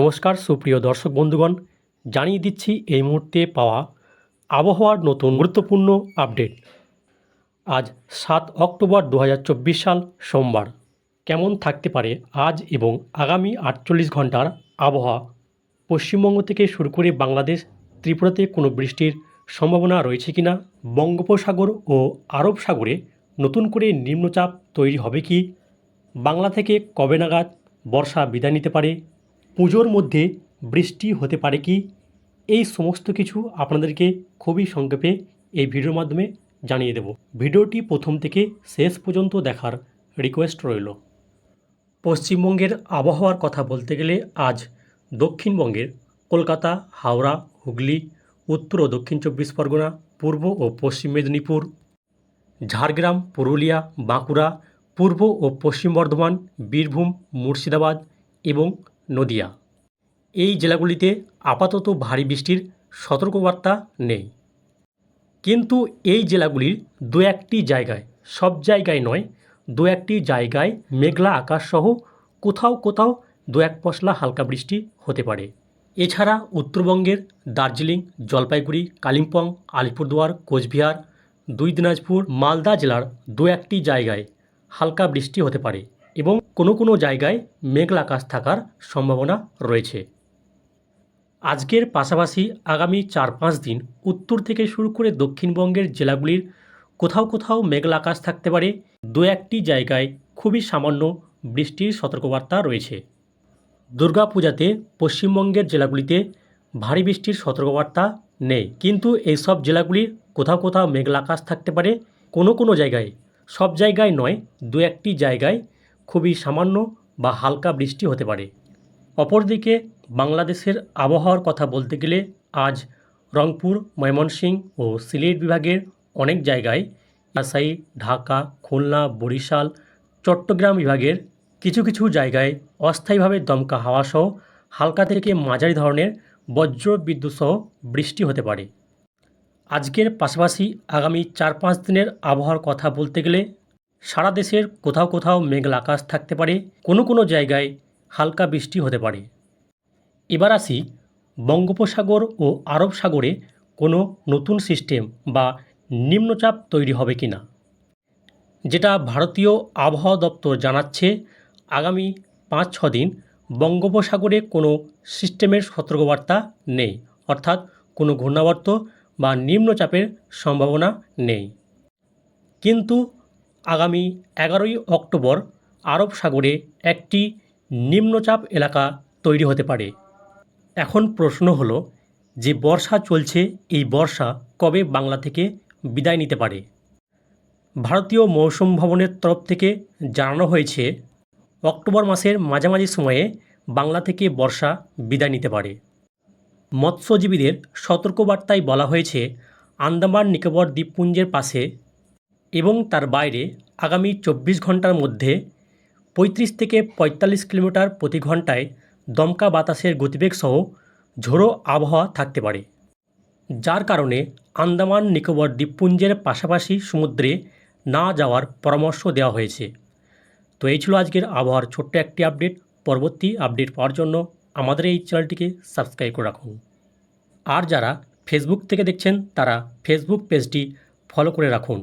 নমস্কার, সুপ্রিয় দর্শক বন্ধুগণ, জানিয়ে দিচ্ছি এই মুহূর্তে পাওয়া আবহাওয়ার নতুন গুরুত্বপূর্ণ আপডেট। আজ সাত অক্টোবর দু হাজার চব্বিশ সাল সোমবার। কেমন থাকতে পারে আজ এবং আগামী আটচল্লিশ ঘণ্টার আবহাওয়া? পশ্চিমবঙ্গ থেকে শুরু করে বাংলাদেশ, ত্রিপুরাতে কোনো বৃষ্টির সম্ভাবনা রয়েছে কিনা? বঙ্গোপসাগর ও আরব সাগরে নতুন করে নিম্নচাপ তৈরি হবে কি? বাংলা থেকে কবে নাগাদ বর্ষা বিদায় নিতে পারে? পুজোর মধ্যে বৃষ্টি হতে পারে কি? এই সমস্ত কিছু আপনাদেরকে খুবই সংক্ষেপে এই ভিডিওর মাধ্যমে জানিয়ে দেব। ভিডিওটি প্রথম থেকে শেষ পর্যন্ত দেখার রিকোয়েস্ট রইল। পশ্চিমবঙ্গের আবহাওয়ার কথা বলতে গেলে আজ দক্ষিণবঙ্গের কলকাতা, হাওড়া, হুগলি, উত্তর ও দক্ষিণ চব্বিশ পরগনা, পূর্ব ও পশ্চিম মেদিনীপুর, ঝাড়গ্রাম, পুরুলিয়া, বাঁকুড়া, পূর্ব ও পশ্চিম বর্ধমান, বীরভূম, মুর্শিদাবাদ এবং নদিয়া। এই জেলাগুলিতে আপাতত ভারী বৃষ্টির সতর্কবার্তা নেই। কিন্তু এই জেলাগুলির দু একটি জায়গায়, সব জায়গায় নয়, দু একটি জায়গায় মেঘলা আকাশসহ কোথাও কোথাও দু এক পশলা হালকা বৃষ্টি হতে পারে। এছাড়া উত্তরবঙ্গের দার্জিলিং, জলপাইগুড়ি, কালিম্পং, আলিপুরদুয়ার, কোচবিহার, দুই দিনাজপুর, মালদা জেলার দু একটি জায়গায় হালকা বৃষ্টি হতে পারে। এবং কোনো কোনো জায়গায় মেঘলা আকাশ থাকার সম্ভাবনা রয়েছে। আজকের পাশাপাশি আগামী চার পাঁচ দিন উত্তর থেকে শুরু করে দক্ষিণবঙ্গের জেলাগুলির কোথাও কোথাও মেঘলা আকাশ থাকতে পারে। দু একটি জায়গায় খুবই সামান্য বৃষ্টির সতর্কবার্তা রয়েছে। দুর্গাপূজাতে পশ্চিমবঙ্গের জেলাগুলিতে ভারী বৃষ্টির সতর্কবার্তা নেই। কিন্তু এই সব জেলাগুলির কোথাও কোথাও মেঘলা আকাশ থাকতে পারে। কোনো কোনো জায়গায়, সব জায়গায় নয়, দু একটি জায়গায় খুবই সামান্য বা হালকা বৃষ্টি হতে পারে। অপরদিকে, বাংলাদেশের আবহাওয়ার কথা বলতে গেলে আজ রংপুর, ময়মনসিংহ ও সিলেট বিভাগের অনেক জায়গায় রাজশাহী, ঢাকা, খুলনা, বরিশাল, চট্টগ্রাম বিভাগের কিছু কিছু জায়গায় অস্থায়ীভাবে দমকা হাওয়াসহ হালকা থেকে মাঝারি ধরনের বজ্র বিদ্যুৎ সহ বৃষ্টি হতে পারে। আজকের পাশাপাশি আগামী চার পাঁচ দিনের আবহাওয়ার কথা বলতে গেলে সারা দেশের কোথাও কোথাও মেঘলা আকাশ থাকতে পারে, কোনো কোনো জায়গায় হালকা বৃষ্টি হতে পারে। এবার আসি বঙ্গোপসাগর ও আরব সাগরে কোনো নতুন সিস্টেম বা নিম্নচাপ তৈরি হবে কি না যেটা ভারতীয় আবহাওয়া দপ্তর জানাচ্ছে। আগামী পাঁচ ছ দিন বঙ্গোপসাগরে কোনো সিস্টেমের সতর্কবার্তা নেই, অর্থাৎ কোনো ঘূর্ণাবর্ত বা নিম্নচাপের সম্ভাবনা নেই। কিন্তু আগামী এগারোই অক্টোবর আরব সাগরে একটি নিম্নচাপ এলাকা তৈরি হতে পারে। এখন প্রশ্ন হলো যে বর্ষা চলছে, এই বর্ষা কবে বাংলা থেকে বিদায় নিতে পারে? ভারতীয় মৌসুম ভবনের তরফ থেকে জানানো হয়েছে, অক্টোবর মাসের মাঝামাঝি সময়ে বাংলা থেকে বর্ষা বিদায় নিতে পারে। মৎস্যজীবীদের সতর্কবার্তায় বলা হয়েছে, আন্দামান নিকোবর দ্বীপপুঞ্জের পাশে এবং তার বাইরে আগামী চব্বিশ ঘণ্টার মধ্যে পঁয়ত্রিশ থেকে পঁয়তাল্লিশ কিলোমিটার প্রতি ঘন্টায় দমকা বাতাসের গতিবেগ সহ ঝোড়ো আবহাওয়া থাকতে পারে, যার কারণে আন্দামান নিকোবর দ্বীপপুঞ্জের পাশাপাশি সমুদ্রে না যাওয়ার পরামর্শ দেওয়া হয়েছে। তো এই ছিল আজকের আবহাওয়ার ছোট্ট একটি আপডেট। পরবর্তী আপডেট পাওয়ার জন্য আমাদের এই চ্যানেলটিকে সাবস্ক্রাইব করে রাখুন। আর যারা ফেসবুক থেকে দেখছেন, তারা ফেসবুক পেজটি ফলো করে রাখুন।